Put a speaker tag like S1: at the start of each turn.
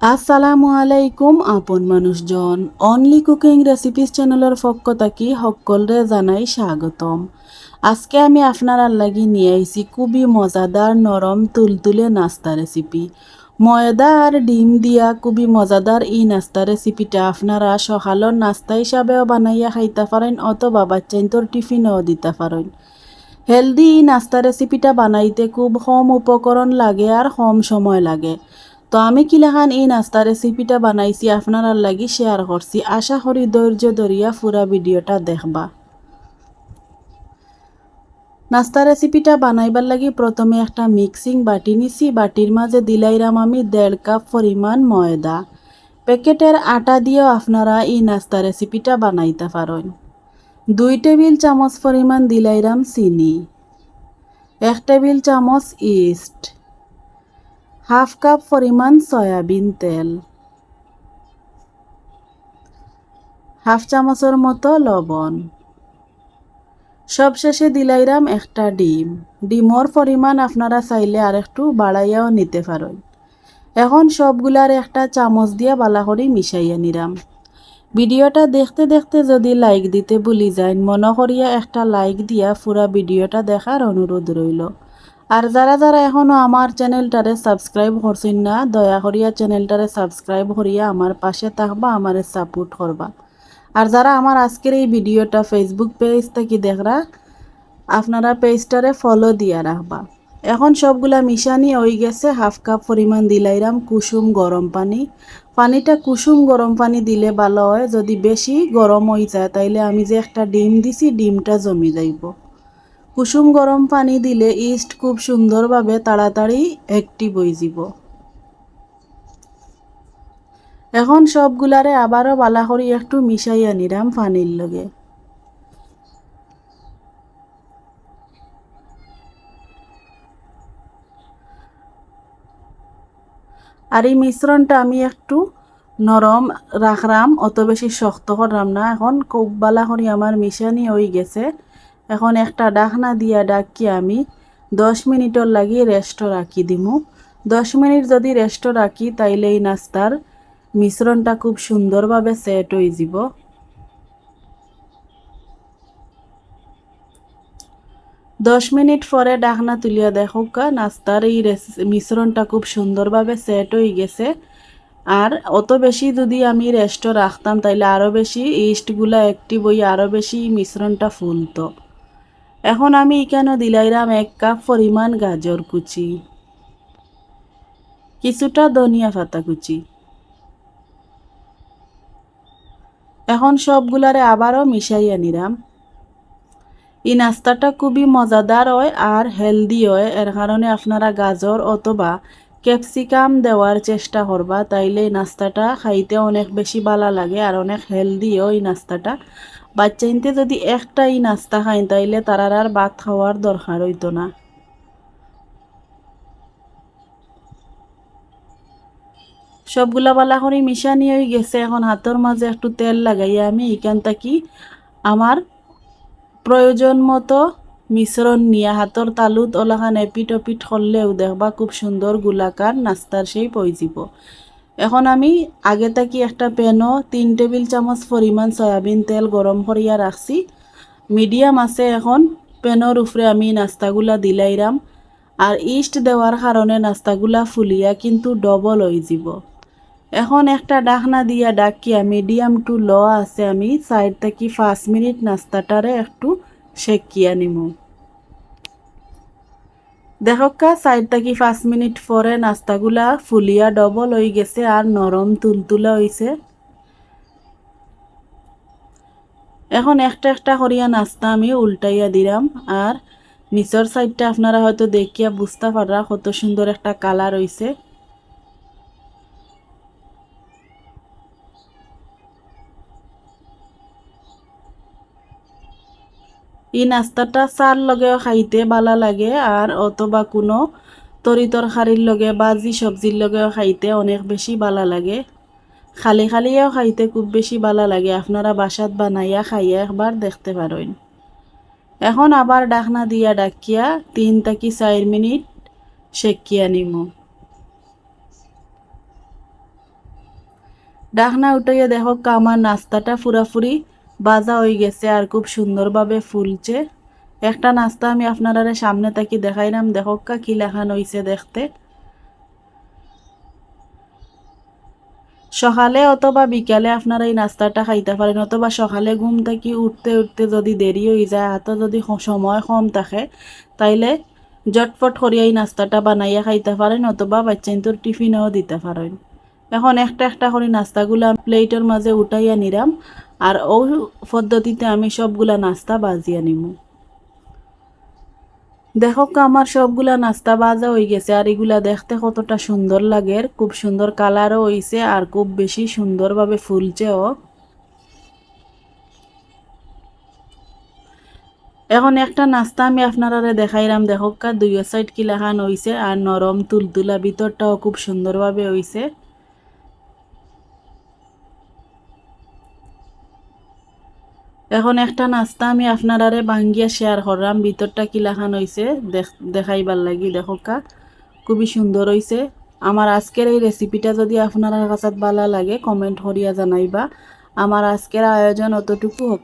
S1: আসসালামু আলাইকুম, আপন মানুষজন। অনলি কুকিং রেসিপিস চ্যানেলের পক্ষ থাকি সকলরে জানাই স্বাগতম। আজকে আমি আপনার লাগি নিয়ে আইছি খুবই মজাদার নরম তুলতুলে নাস্তা রেসিপি ময়দা আর ডিম দিয়া খুবই মজাদার এই নাস্তা রেসিপিটা আপনারা সকালের নাস্তা হিসাবেও বানাইয়া খাইতে পারেন অথবা বাচ্চাইন্তর টিফিনও দিতে পারেন। হেলদি এই নাস্তা রেসিপিটা বানাইতে খুব কম উপকরণ লাগে আর কম সময় লাগে। তো আমি কিলাখান এই নাস্তা রেসিপিটা বানাইছি, আপনার লাগি শেয়ার করছি। আশা করি ধৈর্য ধরিয়া পুরা ভিডিওটা দেখবা। নাস্তা রেসিপিটা বানাইবার লাগি প্রথমে একটা মিক্সিং বাটি নিছি, বাটির মাঝে দিলাইরাম আমি দেড় কাপ পরিমাণ ময়দা। প্যাকেটের আটা দিয়েও আপনারা এই নাস্তা রেসিপিটা বানাইতে পারেন। দুই টেবিল চামচ পরিমাণ দিলাইরাম চিনি, এক টেবিল চামচ ইস্ট হাফ কাপ পরিমাণ সয়াবিন তেল, হাফ চামচের মতো লবণ, সবশেষে দিলাইরাম একটা ডিম। ডিমর পরিমাণ আপনারা চাইলে আর একটু বাড়াইয়াও নিতে পারেন। এখন সবগুলার একটা চামচ দিয়া বালা করে মিশাইয়া নিরাম ভিডিওটা দেখতে দেখতে যদি লাইক দিতে ভুলি যায় মনে করিয়া একটা লাইক দিয়া পুরা ভিডিওটা দেখার অনুরোধ রইল। আর যারা যারা এখনও আমার চ্যানেলটারে সাবস্ক্রাইব করছেন না, দয়া করিয়া চ্যানেলটারে সাবস্ক্রাইব করিয়া আমার পাশে থাকবা, আমারে সাপোর্ট করবা। আর যারা আমার আজকের এই ভিডিওটা ফেসবুক পেজ থেকে দেখরা, আপনারা পেজটারে ফলো দিয়া রাখবা। এখন সবগুলা মিশানি হয়ে গেছে হাফ কাপ পরিমাণ দিলাইরাম, কুসুম গরম পানি। পানিটা কুসুম গরম পানি দিলে ভালো হয়, যদি বেশি গরম হয়ে যায়, তাইলে আমি যে একটা ডিম দিছি, ডিমটা জমি যাইব। কুসুম গরম পানি দিলে ইস্ট খুব সুন্দরভাবে তাড়াতাড়ি অ্যাক্টিভ হয়ে যাব এখন সবগুলারে আবারও বালা করি একটু মিশাইয়া নিরাম পানির লগে। আর এই মিশ্রণটা আমি একটু নরম রাখরাম, অত বেশি শক্ত করলাম না। এখন খুব বালা করি আমার মিশানি হয়ে গেছে। এখন একটা ডাকনা দিয়া ডাকি আমি, দশ মিনিটর লাগি রেস্ট রাখি দিমু। দশ মিনিট যদি রেস্ট রাখি তাইলে এই নাস্তার মিশ্রণটা খুব সুন্দরভাবে সেট হয়ে যাব। দশ মিনিট পরে ডাকনা তুলিয়া দেখো কা, নাস্তার এই মিশ্রণটা খুব সুন্দরভাবে সেট হয়ে গেছে। আর অত বেশি যদি আমি রেস্ট রাখতাম তাইলে আরও বেশি ইস্টগুলা অ্যাক্টিভ হয়ে আরও বেশি মিশ্রণটা ফুলতো। এখন আমি এখানে দিলাইরাম এক কাপ পরিমাণ গাজর কুচি? কিছুটা ধনিয়া পাতা কুচি। এখন সবগুলারে আবারও মিশাইয়া নিলাম। এই নাস্তাটা খুবই মজাদার হয় আর হেলদি হয়। এর কারণে আপনারা গাজর অথবা ক্যাপসিকাম দেওয়ার চেষ্টা করবা, তাইলে এই নাস্তাটা খাইতে অনেক বেশি ভালো লাগে আর অনেক হেলদিও এই নাস্তাটা। বাচ্চাইনতে যদি একটাই নাস্তা খাই তাইলে তারার আর ভাত খাওয়ার দরকার হইতো না। সবগুলা বালা করে মিশানি হয়ে গেছে, এখন হাতের মাঝে একটু তেল লাগাইয়া আমি এখান থাকি আমার প্রয়োজন মতো মিশ্রণ নিয়ে হাতর তালুত ওলাখান এপিট ওপিট করলেও দেখবা খুব সুন্দর গোলাকার নাস্তার সেই পইজিব। এখন আমি আগে থাকি একটা প্যানও তিন টেবিল চামচ পরিমাণ সয়াবিন তেল গরম করিয়া রাখছি মিডিয়াম আছে এখন প্যানের উপরে আমি নাস্তাগুলা দিলাইরাম আর ইস্ট দেওয়ার কারণে নাস্তাগুলা ফুলিয়া কিন্তু ডবল হয়ে যাব। এখন একটা ডাকনা দিয়া ডাকিয়া মিডিয়াম টু ল আছে আমি সাইড থেকে পাঁচ মিনিট নাস্তাটারে একটু সেকিয়া নিমু দেখকা সাইড থাকি পাঁচ মিনিট পরে নাস্তাগুলা ফুলিয়া ডবল হয়ে গেছে আর নরম তুলতুলা হয়েছে এখন একটা একটা করিয়া নাস্তা আমি উল্টাইয়া দিলাম। আর নিচের সাইডটা আপনারা হয়তো দেখিয়া বুঝতে পারা কত সুন্দর একটা কালার হয়েছে এই নাস্তাটা চার লগেও খাইতে ভালো লাগে আর অথবা কোনো তরি তরকারির লগে বাজি সবজির লগেও খাইতে অনেক বেশি ভালো লাগে। খালি খালিও খাইতে খুব বেশি ভালো লাগে। আপনারা বাসাত বানাইয়া খাইয়া একবার দেখতে পারেন এখন আবার ডাকনা দিয়া ডাকিয়া তিন থেকে চার মিনিট সেকিয়া নিমু ডাকনা উঠাইয়া দেখো আমার নাস্তাটা পুরাপুরি বাজা হয়ে গেছে আর খুব সুন্দরভাবে ফুলছে। একটা নাস্তা আমি আপনারা সামনে থাকি দেখাইলাম। দেখো কা কি লেখান হইছে দেখতে। সকালে অথবা বিকালে আপনারা এই নাস্তাটা খাইতে পারেন, অথবা সকালে ঘুম থাকি উঠতে উঠতে যদি দেরি হয়ে যায়, হাতে যদি সময় কম থাকে, তাইলে জটফট করিয়া এই নাস্তাটা বানাইয়া খাইতে পারেন, অথবা বাচ্চাইন্তর টিফিনেও দিতে পারেন। এখন একটা একটা করে নাস্তাগুলো প্লেটের মাঝে উঠাইয়া নিলাম। আর ও পদ্ধতিতে আমি সবগুলা নাস্তা বাজিয়া নিমু। দেখো আমার সবগুলা নাস্তা বাজা হয়ে গেছে আর এগুলা দেখতে কতটা সুন্দর লাগে খুব সুন্দর কালারও হইছে আর খুব বেশি সুন্দরভাবে ফুলছেও এখন একটা নাস্তা আমি আপনারা দেখাইলাম, দেখো কা দুই সাইড কি লাখান হইছে আর নরম তুলতুলা ভিতরটাও খুব সুন্দরভাবে হইছে। এখন একটা নাস্তা আমি আপনারারে ভাঙ্গিয়া শেয়ার করলাম। ভিতরটা কি লাখান হইছে? দেখ- দেখাইবার লাগি, দেখো কা। খুবই সুন্দর হয়েছে আমার আজকের এই রেসিপিটা যদি আপনার কাছে ভালো লাগে কমেন্ট করিয়া জানাইবা। আমার আজকের আয়োজন অতটুকু